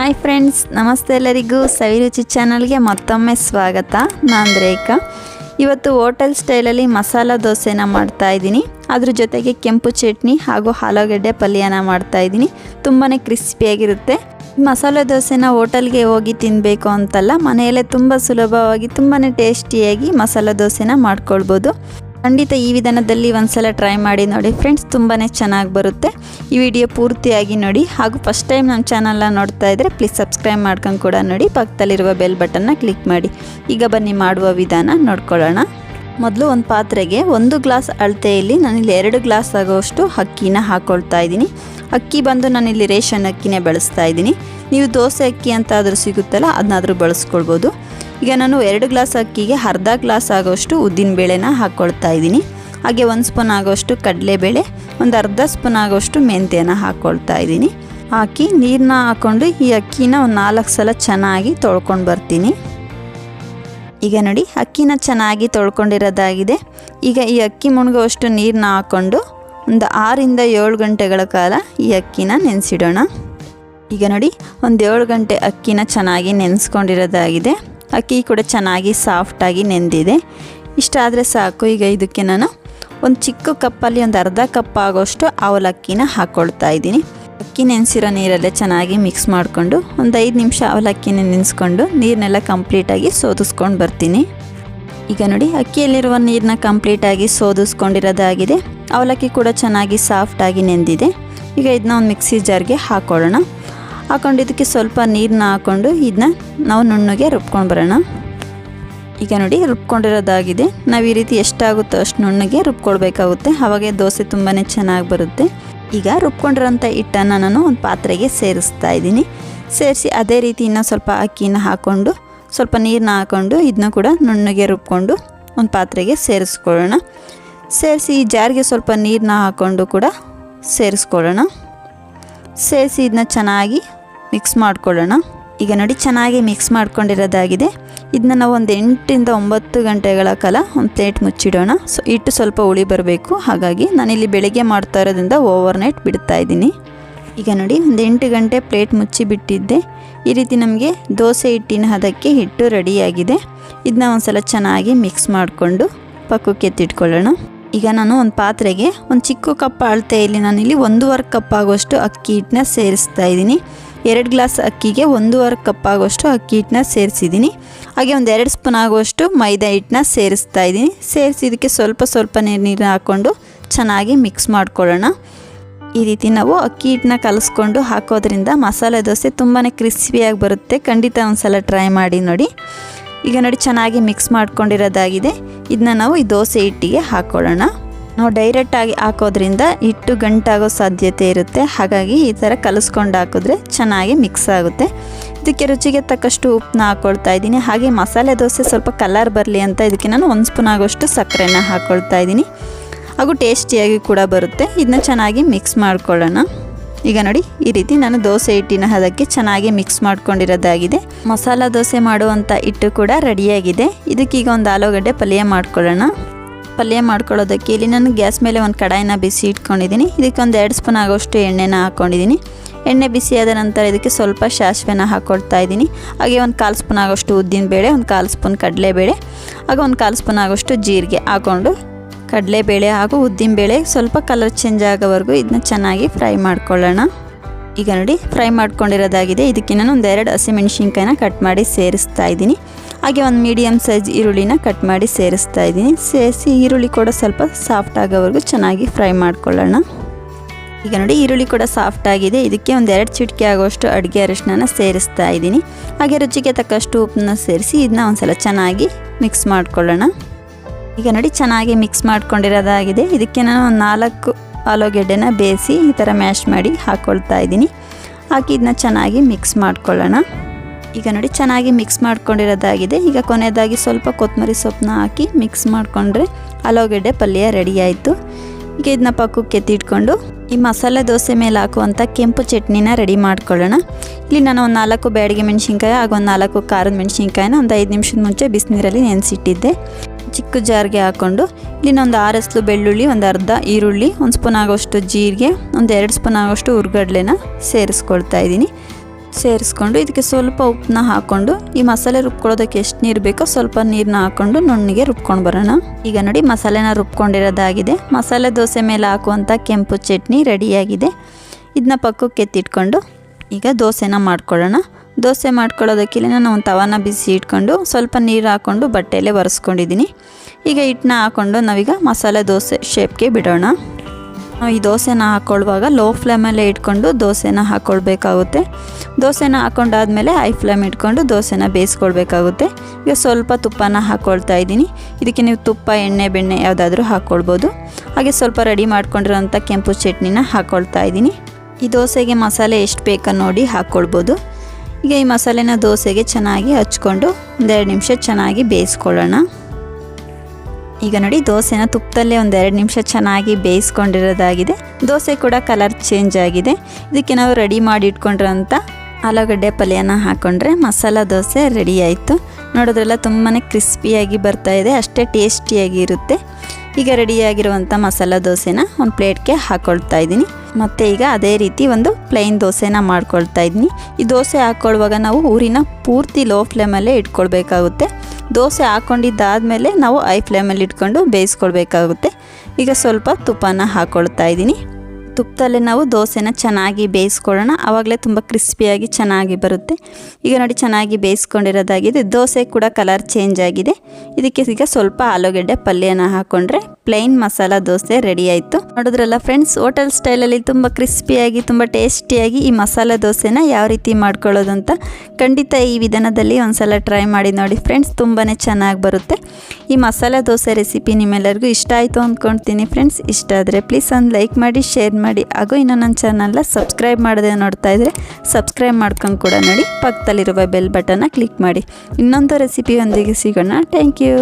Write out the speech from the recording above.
Hi friends ನಮಸ್ತೆ ಎಲ್ಲರಿಗೂ ಸವಿರುಚಿ ಚಾನಲ್ಗೆ ಮತ್ತೊಮ್ಮೆ ಸ್ವಾಗತ. ನಾನು ರೇಖಾ. ಇವತ್ತು ಹೋಟೆಲ್ ಸ್ಟೈಲಲ್ಲಿ ಮಸಾಲ ದೋಸೆನ ಮಾಡ್ತಾ ಇದ್ದೀನಿ. ಅದ್ರ ಜೊತೆಗೆ ಕೆಂಪು ಚಟ್ನಿ ಹಾಗೂ ಆಲೂಗಡ್ಡೆ ಪಲ್ಯನ ಮಾಡ್ತಾ ಇದ್ದೀನಿ. ತುಂಬಾ ಕ್ರಿಸ್ಪಿಯಾಗಿರುತ್ತೆ. ಮಸಾಲೆ ದೋಸೆನ ಹೋಟೆಲ್ಗೆ ಹೋಗಿ ತಿನ್ನಬೇಕು ಅಂತಲ್ಲ, ಮನೆಯಲ್ಲೇ ತುಂಬ ಸುಲಭವಾಗಿ ತುಂಬಾ ಟೇಸ್ಟಿಯಾಗಿ ಮಸಾಲ ದೋಸೆನ ಮಾಡ್ಕೊಳ್ಬೋದು. ಖಂಡಿತ ಈ ವಿಧಾನದಲ್ಲಿ ಒಂದ್ಸಲ ಟ್ರೈ ಮಾಡಿ ನೋಡಿ ಫ್ರೆಂಡ್ಸ್ ತುಂಬಾ ಚೆನ್ನಾಗಿ ಬರುತ್ತೆ. ಈ ವಿಡಿಯೋ ಪೂರ್ತಿಯಾಗಿ ನೋಡಿ. ಹಾಗೂ ಫಸ್ಟ್ ಟೈಮ್ ನಮ್ಮ ಚಾನಲ್ನ ನೋಡ್ತಾ ಇದ್ದರೆ ಪ್ಲೀಸ್ ಸಬ್ಸ್ಕ್ರೈಬ್ ಮಾಡ್ಕೊಂಡು ಕೂಡ ನೋಡಿ. ಪಕ್ಕದಲ್ಲಿರುವ ಬೆಲ್ ಬಟನ್ನ ಕ್ಲಿಕ್ ಮಾಡಿ. ಈಗ ಬನ್ನಿ ಮಾಡುವ ವಿಧಾನ ನೋಡ್ಕೊಳ್ಳೋಣ. ಮೊದಲು ಒಂದು ಪಾತ್ರೆಗೆ ಒಂದು ಗ್ಲಾಸ್ ಅಳತೆಯಲ್ಲಿ ನಾನಿಲ್ಲಿ ಎರಡು ಗ್ಲಾಸ್ ಆಗೋಷ್ಟು ಅಕ್ಕಿನ ಹಾಕ್ಕೊಳ್ತಾ ಇದ್ದೀನಿ. ಅಕ್ಕಿ ಬಂದು ನಾನಿಲ್ಲಿ ರೇಷನ್ ಅಕ್ಕಿನೇ ಬಳಸ್ತಾ ಇದ್ದೀನಿ. ನೀವು ದೋಸೆ ಅಕ್ಕಿ ಅಂತ ಆದರೂ ಸಿಗುತ್ತಲ್ಲ ಅದನ್ನಾದರೂ ಬಳಸ್ಕೊಳ್ಬೋದು. ಈಗ ನಾನು ಎರಡು ಗ್ಲಾಸ್ ಅಕ್ಕಿಗೆ ಅರ್ಧ ಗ್ಲಾಸ್ ಆಗೋಷ್ಟು ಉದ್ದಿನಬೇಳೆನ ಹಾಕ್ಕೊಳ್ತಾ ಇದ್ದೀನಿ. ಹಾಗೆ ಒಂದು ಸ್ಪೂನ್ ಆಗೋಷ್ಟು ಕಡಲೆಬೇಳೆ, ಒಂದು ಅರ್ಧ ಸ್ಪೂನ್ ಆಗೋಷ್ಟು ಮೆಂತ್ಯನ ಹಾಕ್ಕೊಳ್ತಾ ಇದ್ದೀನಿ. ಹಾಕಿ ನೀರನ್ನ ಹಾಕ್ಕೊಂಡು ಈ ಅಕ್ಕಿನ ಒಂದು ನಾಲ್ಕು ಸಲ ಚೆನ್ನಾಗಿ ತೊಳ್ಕೊಂಡು ಬರ್ತೀನಿ. ಈಗ ನೋಡಿ, ಅಕ್ಕಿನ ಚೆನ್ನಾಗಿ ತೊಳ್ಕೊಂಡಿರೋದಾಗಿದೆ. ಈಗ ಈ ಅಕ್ಕಿ ಮುಣಗೋಷ್ಟು ನೀರನ್ನ ಹಾಕ್ಕೊಂಡು ಒಂದು ಆರಿಂದ ಏಳು ಗಂಟೆಗಳ ಕಾಲ ಈ ಅಕ್ಕಿನ ನೆನೆಸಿಡೋಣ. ಈಗ ನೋಡಿ, ಒಂದು ಏಳು ಗಂಟೆ ಅಕ್ಕಿನ ಚೆನ್ನಾಗಿ ನೆನೆಸ್ಕೊಂಡಿರೋದಾಗಿದೆ. ಅಕ್ಕಿ ಕೂಡ ಚೆನ್ನಾಗಿ ಸಾಫ್ಟಾಗಿ ನೆಂದಿದೆ. ಇಷ್ಟಾದರೆ ಸಾಕು. ಈಗ ಇದಕ್ಕೆ ನಾನು ಒಂದು ಚಿಕ್ಕ ಕಪ್ಪಲ್ಲಿ ಒಂದು ಅರ್ಧ ಕಪ್ ಆಗೋಷ್ಟು ಅವಲಕ್ಕಿನ ಹಾಕ್ಕೊಳ್ತಾ ಇದ್ದೀನಿ. ಅಕ್ಕಿ ನೆನೆಸಿರೋ ನೀರಲ್ಲೇ ಚೆನ್ನಾಗಿ ಮಿಕ್ಸ್ ಮಾಡಿಕೊಂಡು ಒಂದು ಐದು ನಿಮಿಷ ಅವಲಕ್ಕಿನ ನೆನೆಸ್ಕೊಂಡು ನೀರನ್ನೆಲ್ಲ ಕಂಪ್ಲೀಟಾಗಿ ಸೋದಿಸ್ಕೊಂಡು ಬರ್ತೀನಿ. ಈಗ ನೋಡಿ, ಅಕ್ಕಿಯಲ್ಲಿರುವ ನೀರನ್ನ ಕಂಪ್ಲೀಟಾಗಿ ಸೋದಿಸ್ಕೊಂಡಿರೋದಾಗಿದೆ. ಅವಲಕ್ಕಿ ಕೂಡ ಚೆನ್ನಾಗಿ ಸಾಫ್ಟಾಗಿ ನೆಂದಿದೆ. ಈಗ ಇದನ್ನ ಒಂದು ಮಿಕ್ಸಿ ಜಾರ್ಗೆ ಹಾಕ್ಕೊಳ್ಳೋಣ ಹಾಕೊಂಡು ಇದಕ್ಕೆ ಸ್ವಲ್ಪ ನೀರನ್ನ ಹಾಕ್ಕೊಂಡು ಇದನ್ನ ನಾವು ನುಣ್ಣಗೆ ರುಬ್ಕೊಂಡು ಬರೋಣ. ಈಗ ನೋಡಿ ರುಬ್ಕೊಂಡಿರೋದಾಗಿದೆ. ನಾವು ಈ ರೀತಿ ಎಷ್ಟಾಗುತ್ತೋ ಅಷ್ಟು ನುಣ್ಣಗೆ ರುಬ್ಕೊಳ್ಬೇಕಾಗುತ್ತೆ. ಅವಾಗೆ ದೋಸೆ ತುಂಬಾ ಚೆನ್ನಾಗಿ ಬರುತ್ತೆ. ಈಗ ರುಬ್ಕೊಂಡಿರೋಂಥ ಹಿಟ್ಟನ್ನು ನಾನು ಒಂದು ಪಾತ್ರೆಗೆ ಸೇರಿಸ್ತಾ ಇದ್ದೀನಿ. ಸೇರಿಸಿ ಅದೇ ರೀತಿ ಇನ್ನೂ ಸ್ವಲ್ಪ ಅಕ್ಕಿನ ಹಾಕ್ಕೊಂಡು ಸ್ವಲ್ಪ ನೀರನ್ನ ಹಾಕ್ಕೊಂಡು ಇದನ್ನ ಕೂಡ ನುಣ್ಣಗೆ ರುಬ್ಕೊಂಡು ಒಂದು ಪಾತ್ರೆಗೆ ಸೇರಿಸ್ಕೊಳ್ಳೋಣ. ಸೇರಿಸಿ ಈ ಜಾರಿಗೆ ಸ್ವಲ್ಪ ನೀರನ್ನ ಹಾಕ್ಕೊಂಡು ಕೂಡ ಸೇರಿಸ್ಕೊಳ್ಳೋಣ. ಸೇರಿಸಿ ಇದನ್ನ ಚೆನ್ನಾಗಿ ಮಿಕ್ಸ್ ಮಾಡ್ಕೊಳ್ಳೋಣ. ಈಗ ನೋಡಿ ಚೆನ್ನಾಗಿ ಮಿಕ್ಸ್ ಮಾಡ್ಕೊಂಡಿರೋದಾಗಿದೆ. ಇದನ್ನ ನಾವು ಒಂದು ಎಂಟರಿಂದ ಒಂಬತ್ತು ಗಂಟೆಗಳ ಕಾಲ ಒಂದು ಪ್ಲೇಟ್ ಮುಚ್ಚಿಡೋಣ. ಸೊ ಹಿಟ್ಟು ಸ್ವಲ್ಪ ಉಳಿ ಬರಬೇಕು. ಹಾಗಾಗಿ ನಾನಿಲ್ಲಿ ಬೆಳಗ್ಗೆ ಮಾಡ್ತಾ ಇರೋದ್ರಿಂದ ಓವರ್ ನೈಟ್ ಬಿಡ್ತಾ ಇದ್ದೀನಿ. ಈಗ ನೋಡಿ ಒಂದು ಎಂಟು ಗಂಟೆ ಪ್ಲೇಟ್ ಮುಚ್ಚಿ ಬಿಟ್ಟಿದ್ದೆ ಈ ರೀತಿ ನಮಗೆ ದೋಸೆ ಹಿಟ್ಟಿನ ಹದಕ್ಕೆ ಹಿಟ್ಟು ರೆಡಿಯಾಗಿದೆ. ಇದನ್ನ ಒಂದು ಸಲ ಚೆನ್ನಾಗಿ ಮಿಕ್ಸ್ ಮಾಡಿಕೊಂಡು ಪಕ್ಕಕ್ಕೆ ಎತ್ತಿಟ್ಕೊಳ್ಳೋಣ. ಈಗ ನಾನು ಒಂದು ಪಾತ್ರೆಗೆ ಒಂದು ಚಿಕ್ಕ ಕಪ್ ಅಳತೆಯಲ್ಲಿ ನಾನಿಲ್ಲಿ ಒಂದೂವರೆ ಕಪ್ ಆಗುವಷ್ಟು ಅಕ್ಕಿ ಹಿಟ್ಟನ್ನ ಸೇರಿಸ್ತಾ ಇದ್ದೀನಿ. ಎರಡು ಗ್ಲಾಸ್ ಅಕ್ಕಿಗೆ ಒಂದೂವರೆ ಕಪ್ ಆಗೋಷ್ಟು ಅಕ್ಕಿ ಹಿಟ್ಟನ್ನ ಸೇರಿಸಿದ್ದೀನಿ. ಹಾಗೆ ಒಂದು ಎರಡು ಸ್ಪೂನ್ ಆಗುವಷ್ಟು ಮೈದಾ ಹಿಟ್ಟನ್ನ ಸೇರಿಸ್ತಾ ಇದ್ದೀನಿ. ಸೇರಿಸಿ ಇದಕ್ಕೆ ಸ್ವಲ್ಪ ಸ್ವಲ್ಪ ನೀರು ನೀರು ಹಾಕ್ಕೊಂಡು ಚೆನ್ನಾಗಿ ಮಿಕ್ಸ್ ಮಾಡ್ಕೊಳ್ಳೋಣ. ಈ ರೀತಿ ನಾವು ಅಕ್ಕಿ ಹಿಟ್ಟನ್ನ ಕಲಸ್ಕೊಂಡು ಹಾಕೋದ್ರಿಂದ ಮಸಾಲೆ ದೋಸೆ ತುಂಬಾ ಕ್ರಿಸ್ಪಿಯಾಗಿ ಬರುತ್ತೆ. ಖಂಡಿತ ಒಂದ್ಸಲ ಟ್ರೈ ಮಾಡಿ ನೋಡಿ. ಈಗ ನೋಡಿ ಚೆನ್ನಾಗಿ ಮಿಕ್ಸ್ ಮಾಡ್ಕೊಂಡಿರೋದಾಗಿದೆ. ಇದನ್ನ ನಾವು ಈ ದೋಸೆ ಹಿಟ್ಟಿಗೆ ಹಾಕ್ಕೊಳ್ಳೋಣ ನಾವು ಡೈರೆಕ್ಟಾಗಿ ಹಾಕೋದ್ರಿಂದ ಹಿಟ್ಟು ಗಂಟಾಗೋ ಸಾಧ್ಯತೆ ಇರುತ್ತೆ. ಹಾಗಾಗಿ ಈ ಥರ ಕಲಿಸ್ಕೊಂಡು ಹಾಕಿದ್ರೆ ಚೆನ್ನಾಗಿ ಮಿಕ್ಸ್ ಆಗುತ್ತೆ. ಇದಕ್ಕೆ ರುಚಿಗೆ ತಕ್ಕಷ್ಟು ಉಪ್ಪನ್ನ ಹಾಕ್ಕೊಳ್ತಾ ಇದ್ದೀನಿ. ಹಾಗೆ ಮಸಾಲೆ ದೋಸೆ ಸ್ವಲ್ಪ ಕಲರ್ ಬರಲಿ ಅಂತ ಇದಕ್ಕೆ ನಾನು ಒಂದು ಸ್ಪೂನ್ ಆಗೋಷ್ಟು ಸಕ್ಕರೆನ ಹಾಕ್ಕೊಳ್ತಾ ಇದ್ದೀನಿ. ಹಾಗೂ ಟೇಸ್ಟಿಯಾಗಿ ಕೂಡ ಬರುತ್ತೆ. ಇದನ್ನ ಚೆನ್ನಾಗಿ ಮಿಕ್ಸ್ ಮಾಡ್ಕೊಳ್ಳೋಣ. ಈಗ ನೋಡಿ, ಈ ರೀತಿ ನಾನು ದೋಸೆ ಹಿಟ್ಟಿನ ಹದಕ್ಕೆ ಚೆನ್ನಾಗಿ ಮಿಕ್ಸ್ ಮಾಡ್ಕೊಂಡಿರೋದಾಗಿದೆ. ಮಸಾಲ ದೋಸೆ ಮಾಡುವಂಥ ಹಿಟ್ಟು ಕೂಡ ರೆಡಿಯಾಗಿದೆ ಇದಕ್ಕೀಗ ಒಂದು ಆಲೂಗಡ್ಡೆ ಪಲ್ಯ ಮಾಡ್ಕೊಳ್ಳೋಣ. ಪಲ್ಯ ಮಾಡ್ಕೊಳ್ಳೋದಕ್ಕೆ ಇಲ್ಲಿ ನಾನು ಗ್ಯಾಸ್ ಮೇಲೆ ಒಂದು ಕಡಾಯಿನ ಬಿಸಿ ಇಟ್ಕೊಂಡಿದ್ದೀನಿ. ಇದಕ್ಕೆ ಒಂದು ಎರಡು ಸ್ಪೂನ್ ಆಗೋಷ್ಟು ಎಣ್ಣೆನ ಹಾಕ್ಕೊಂಡಿದ್ದೀನಿ ಎಣ್ಣೆ ಬಿಸಿಯಾದ ನಂತರ ಇದಕ್ಕೆ ಸ್ವಲ್ಪ ಸಾಸಿವೆನ ಹಾಕ್ಕೊಳ್ತಾ ಇದ್ದೀನಿ. ಹಾಗೆ ಒಂದು ಕಾಲು ಸ್ಪೂನ್ ಆಗೋಷ್ಟು ಉದ್ದಿನ ಬೇಳೆ, ಒಂದು ಕಾಲು ಸ್ಪೂನ್ ಕಡಲೆಬೇಳೆ, ಹಾಗೆ ಒಂದು ಕಾಲು ಸ್ಪೂನ್ ಆಗೋಷ್ಟು ಜೀರಿಗೆ ಹಾಕ್ಕೊಂಡು ಕಡಲೆಬೇಳೆ ಹಾಗೂ ಉದ್ದಿನಬೇಳೆ ಸ್ವಲ್ಪ ಕಲರ್ ಚೇಂಜ್ ಆಗೋವರೆಗೂ ಇದನ್ನ ಚೆನ್ನಾಗಿ ಫ್ರೈ ಮಾಡ್ಕೊಳ್ಳೋಣ. ಈಗ ನೋಡಿ ಫ್ರೈ ಮಾಡ್ಕೊಂಡಿರೋದಾಗಿದೆ. ಇದಕ್ಕೆ ನಾನು ಒಂದೆರಡು ಹಸಿಮೆಣ್ಸಿನ್ಕಾಯಿನ ಕಟ್ ಮಾಡಿ ಸೇರಿಸ್ತಾ ಇದ್ದೀನಿ. ಹಾಗೆ ಒಂದು ಮೀಡಿಯಮ್ ಸೈಜ್ ಈರುಳ್ಳಿನ ಕಟ್ ಮಾಡಿ ಸೇರಿಸ್ತಾ ಇದ್ದೀನಿ. ಸೇರಿಸಿ ಈರುಳ್ಳಿ ಕೂಡ ಸ್ವಲ್ಪ ಸಾಫ್ಟ್ ಆಗೋವರೆಗೂ ಚೆನ್ನಾಗಿ ಫ್ರೈ ಮಾಡ್ಕೊಳ್ಳೋಣ. ಈಗ ನೋಡಿ ಈರುಳ್ಳಿ ಕೂಡ ಸಾಫ್ಟ್ ಆಗಿದೆ. ಇದಕ್ಕೆ ಒಂದು ಎರಡು ಚಿಟಿಕೆ ಆಗೋಷ್ಟು ಅಡುಗೆ ಅರಿಶಿನ ಸೇರಿಸ್ತಾ ಇದ್ದೀನಿ. ಹಾಗೆ ರುಚಿಗೆ ತಕ್ಕಷ್ಟು ಉಪ್ಪನ್ನ ಸೇರಿಸಿ ಇದನ್ನ ಒಂದ್ಸಲ ಚೆನ್ನಾಗಿ ಮಿಕ್ಸ್ ಮಾಡ್ಕೊಳ್ಳೋಣ. ಈಗ ನೋಡಿ ಚೆನ್ನಾಗಿ ಮಿಕ್ಸ್ ಮಾಡ್ಕೊಂಡಿರೋದಾಗಿದೆ. ಇದಕ್ಕೆ ನಾನು ಒಂದು ನಾಲ್ಕು ಆಲೂಗೆಡ್ಡೆನ ಬೇಯಿಸಿ ಈ ಥರ ಮ್ಯಾಶ್ ಮಾಡಿ ಹಾಕ್ಕೊಳ್ತಾ ಇದ್ದೀನಿ. ಹಾಕಿ ಇದನ್ನ ಚೆನ್ನಾಗಿ ಮಿಕ್ಸ್ ಮಾಡ್ಕೊಳ್ಳೋಣ. ಈಗ ನೋಡಿ, ಚೆನ್ನಾಗಿ ಮಿಕ್ಸ್ ಮಾಡ್ಕೊಂಡಿರೋದಾಗಿದೆ. ಈಗ ಕೊನೆಯದಾಗಿ ಸ್ವಲ್ಪ ಕೊತ್ತಂಬರಿ ಸೊಪ್ಪನ್ನ ಹಾಕಿ ಮಿಕ್ಸ್ ಮಾಡಿಕೊಂಡ್ರೆ ಆಲೂಗೆಡ್ಡೆ ಪಲ್ಯ ರೆಡಿ ಆಯಿತು. ಈಗ ಇದನ್ನ ಪಕ್ಕಕ್ಕೆ ಎತ್ತಿಟ್ಕೊಂಡು ಈ ಮಸಾಲೆ ದೋಸೆ ಮೇಲೆ ಹಾಕುವಂಥ ಕೆಂಪು ಚಟ್ನಿನ ರೆಡಿ ಮಾಡ್ಕೊಳ್ಳೋಣ. ಇಲ್ಲಿ ನಾನು ಒಂದು ನಾಲ್ಕು ಬ್ಯಾಡಿಗೆ ಮೆಣಸಿನ್ಕಾಯಿ ಹಾಗೂ ಒಂದು ನಾಲ್ಕು ಖಾರದ ಮೆಣಸಿನ್ಕಾಯಿನ ಒಂದು ಐದು ನಿಮಿಷದ ಮುಂಚೆ ಬಿಸಿನೀರಲ್ಲಿ ನೆನೆಸಿಟ್ಟಿದ್ದೆ. ಚಿಕ್ಕ ಜಾರಿಗೆ ಹಾಕ್ಕೊಂಡು ಇಲ್ಲಿ ಒಂದು ಆರು ಎಸ್ಲು ಬೆಳ್ಳುಳ್ಳಿ, ಒಂದು ಅರ್ಧ ಈರುಳ್ಳಿ, ಒಂದು ಸ್ಪೂನ್ ಆಗೋಷ್ಟು ಜೀರಿಗೆ, ಒಂದು ಎರಡು ಸ್ಪೂನ್ ಆಗೋಷ್ಟು ಹುರ್ಗಡ್ಲೆನ ಸೇರಿಸ್ಕೊಳ್ತಾ ಇದ್ದೀನಿ. ಸೇರಿಸ್ಕೊಂಡು ಇದಕ್ಕೆ ಸ್ವಲ್ಪ ಉಪ್ಪನ್ನ ಹಾಕ್ಕೊಂಡು ಈ ಮಸಾಲೆ ರುಬ್ಕೊಳ್ಳೋದಕ್ಕೆ ಎಷ್ಟು ನೀರು ಬೇಕೋ ಸ್ವಲ್ಪ ನೀರನ್ನ ಹಾಕ್ಕೊಂಡು ನುಣ್ಣಿಗೆ ರುಬ್ಕೊಂಡು ಬರೋಣ. ಈಗ ನೋಡಿ ಮಸಾಲೆನ ರುಬ್ಕೊಂಡಿರೋದಾಗಿದೆ. ಮಸಾಲೆ ದೋಸೆ ಮೇಲೆ ಹಾಕುವಂಥ ಕೆಂಪು ಚಟ್ನಿ ರೆಡಿಯಾಗಿದೆ. ಇದನ್ನ ಪಕ್ಕಕ್ಕೆ ಎತ್ತಿಟ್ಕೊಂಡು ಈಗ ದೋಸೆನ ಮಾಡ್ಕೊಳ್ಳೋಣ. ದೋಸೆ ಮಾಡ್ಕೊಳ್ಳೋದಕ್ಕಿಲ್ಲ ನಾನು ಒಂದು ತವಾನ ಬಿಸಿ ಇಟ್ಕೊಂಡು ಸ್ವಲ್ಪ ನೀರು ಹಾಕ್ಕೊಂಡು ಬಟ್ಟೆಯಲ್ಲೇ ಒರೆಸ್ಕೊಂಡಿದ್ದೀನಿ ಈಗ ಹಿಟ್ಟನ್ನ ಹಾಕ್ಕೊಂಡು ನಾವೀಗ ಮಸಾಲೆ ದೋಸೆ ಶೇಪ್ಗೆ ಬಿಡೋಣ. ಈ ದೋಸೆನ ಹಾಕ್ಕೊಳ್ಳುವಾಗ ಲೋ ಫ್ಲೇಮಲ್ಲೇ ಇಟ್ಕೊಂಡು ದೋಸೆನ ಹಾಕ್ಕೊಳ್ಬೇಕಾಗುತ್ತೆ ದೋಸೆನ ಹಾಕ್ಕೊಂಡಾದಮೇಲೆ ಹೈ ಫ್ಲೇಮ್ ಇಟ್ಕೊಂಡು ದೋಸೆನ ಬೇಯಿಸ್ಕೊಳ್ಬೇಕಾಗುತ್ತೆ. ಈಗ ಸ್ವಲ್ಪ ತುಪ್ಪನ ಹಾಕ್ಕೊಳ್ತಾ ಇದ್ದೀನಿ. ಇದಕ್ಕೆ ನೀವು ತುಪ್ಪ, ಎಣ್ಣೆ, ಬೆಣ್ಣೆ ಯಾವುದಾದ್ರೂ ಹಾಕ್ಕೊಳ್ಬೋದು ಹಾಗೆ ಸ್ವಲ್ಪ ರೆಡಿ ಮಾಡ್ಕೊಂಡಿರೋಂಥ ಕೆಂಪು ಚಟ್ನಿನ ಹಾಕ್ಕೊಳ್ತಾ ಇದ್ದೀನಿ. ಈ ದೋಸೆಗೆ ಮಸಾಲೆ ಎಷ್ಟು ಬೇಕೋ ನೋಡಿ ಹಾಕ್ಕೊಳ್ಬೋದು ಈಗ ಈ ಮಸಾಲೆನ ದೋಸೆಗೆ ಚೆನ್ನಾಗಿ ಹಚ್ಕೊಂಡು ಒಂದೆರಡು ನಿಮಿಷ ಚೆನ್ನಾಗಿ ಬೇಯಿಸ್ಕೊಳ್ಳೋಣ. ಈಗ ನೋಡಿ, ದೋಸೆನ ತುಪ್ಪದಲ್ಲೇ ಒಂದೆರಡು ನಿಮಿಷ ಚೆನ್ನಾಗಿ ಬೇಯಿಸ್ಕೊಂಡಿರೋದಾಗಿದೆ. ದೋಸೆ ಕೂಡ ಕಲರ್ ಚೇಂಜ್ ಆಗಿದೆ. ಇದಕ್ಕೆ ನಾವು ರೆಡಿ ಮಾಡಿ ಇಟ್ಕೊಂಡಿರೋಂಥ ಆಲೂಗಡ್ಡೆ ಪಲ್ಯನ ಹಾಕ್ಕೊಂಡ್ರೆ ಮಸಾಲ ದೋಸೆ ರೆಡಿ ಆಯಿತು. ನೋಡೋದ್ರೆಲ್ಲ ತುಂಬಾ ಕ್ರಿಸ್ಪಿಯಾಗಿ ಇದೆ, ಅಷ್ಟೇ ಟೇಸ್ಟಿಯಾಗಿ ಇರುತ್ತೆ. ಈಗ ರೆಡಿಯಾಗಿರುವಂಥ ಮಸಾಲ ದೋಸೆನ ಒಂದು ಪ್ಲೇಟ್ಗೆ ಹಾಕ್ಕೊಳ್ತಾ ಇದ್ದೀನಿ. ಮತ್ತು ಈಗ ಅದೇ ರೀತಿ ಒಂದು ಪ್ಲೈನ್ ದೋಸೆನ ಮಾಡ್ಕೊಳ್ತಾ ಇದ್ದೀನಿ. ಈ ದೋಸೆ ಹಾಕ್ಕೊಳ್ಳುವಾಗ ನಾವು ಊರಿನ ಪೂರ್ತಿ ಲೋ ಫ್ಲೇಮಲ್ಲೇ ಇಟ್ಕೊಳ್ಬೇಕಾಗುತ್ತೆ. ದೋಸೆ ಹಾಕ್ಕೊಂಡಿದ್ದಾದಮೇಲೆ ನಾವು ಐ ಫ್ಲೇಮಲ್ಲಿ ಇಟ್ಕೊಂಡು ಬೇಯಿಸ್ಕೊಳ್ಬೇಕಾಗುತ್ತೆ. ಈಗ ಸ್ವಲ್ಪ ತುಪ್ಪನ ಹಾಕ್ಕೊಳ್ತಾ ಇದ್ದೀನಿ. ತುಪ್ಪದಲ್ಲೇ ನಾವು ದೋಸೆನ ಚೆನ್ನಾಗಿ ಬೇಯಿಸ್ಕೊಳ್ಳೋಣ. ಆವಾಗಲೇ ತುಂಬ ಕ್ರಿಸ್ಪಿಯಾಗಿ ಚೆನ್ನಾಗಿ ಬರುತ್ತೆ. ಈಗ ನೋಡಿ ಚೆನ್ನಾಗಿ ಬೇಯಿಸ್ಕೊಂಡಿರೋದಾಗಿದೆ. ದೋಸೆ ಕೂಡ ಕಲರ್ ಚೇಂಜ್ ಆಗಿದೆ. ಇದಕ್ಕೆ ಈಗ ಸ್ವಲ್ಪ ಆಲೂಗೆಡ್ಡೆ ಪಲ್ಯನ ಹಾಕ್ಕೊಂಡ್ರೆ ಪ್ಲೈನ್ ಮಸಾಲ ದೋಸೆ ರೆಡಿ ಆಯಿತು. ನೋಡಿದ್ರಲ್ಲ ಫ್ರೆಂಡ್ಸ್, ಹೋಟೆಲ್ ಸ್ಟೈಲಲ್ಲಿ ತುಂಬ ಕ್ರಿಸ್ಪಿಯಾಗಿ, ತುಂಬ ಟೇಸ್ಟಿಯಾಗಿ ಈ ಮಸಾಲ ದೋಸೆನ ಯಾವ ರೀತಿ ಮಾಡ್ಕೊಳ್ಳೋದು ಅಂತ ಖಂಡಿತ ಈ ವಿಧಾನದಲ್ಲಿ ಒಂದ್ಸಲ ಟ್ರೈ ಮಾಡಿ ನೋಡಿ ಫ್ರೆಂಡ್ಸ್ ತುಂಬಾ ಚೆನ್ನಾಗಿ ಬರುತ್ತೆ. ಈ ಮಸಾಲ ದೋಸೆ ರೆಸಿಪಿ ನಿಮ್ಮೆಲ್ಲರಿಗೂ ಇಷ್ಟ ಆಯಿತು ಅಂದ್ಕೊಳ್ತೀನಿ ಫ್ರೆಂಡ್ಸ್. ಇಷ್ಟ ಆದರೆ ಪ್ಲೀಸ್ ಒಂದು ಲೈಕ್ ಮಾಡಿ, ಶೇರ್ ಮಾಡಿ. ಹಾಗೂ ಇನ್ನು ನನ್ನ ಚಾನಲ್ನ ಸಬ್ಸ್ಕ್ರೈಬ್ ಮಾಡದೆ ನೋಡ್ತಾ ಇದ್ದರೆ ಸಬ್ಸ್ಕ್ರೈಬ್ ಮಾಡ್ಕೊಂಡು ಕೂಡ ನೋಡಿ. ಪಕ್ಕದಲ್ಲಿರುವ ಬೆಲ್ ಬಟನ್ನ ಕ್ಲಿಕ್ ಮಾಡಿ. ಇನ್ನೊಂದು ರೆಸಿಪಿಯೊಂದಿಗೆ ಸಿಗೋಣ. Thank you.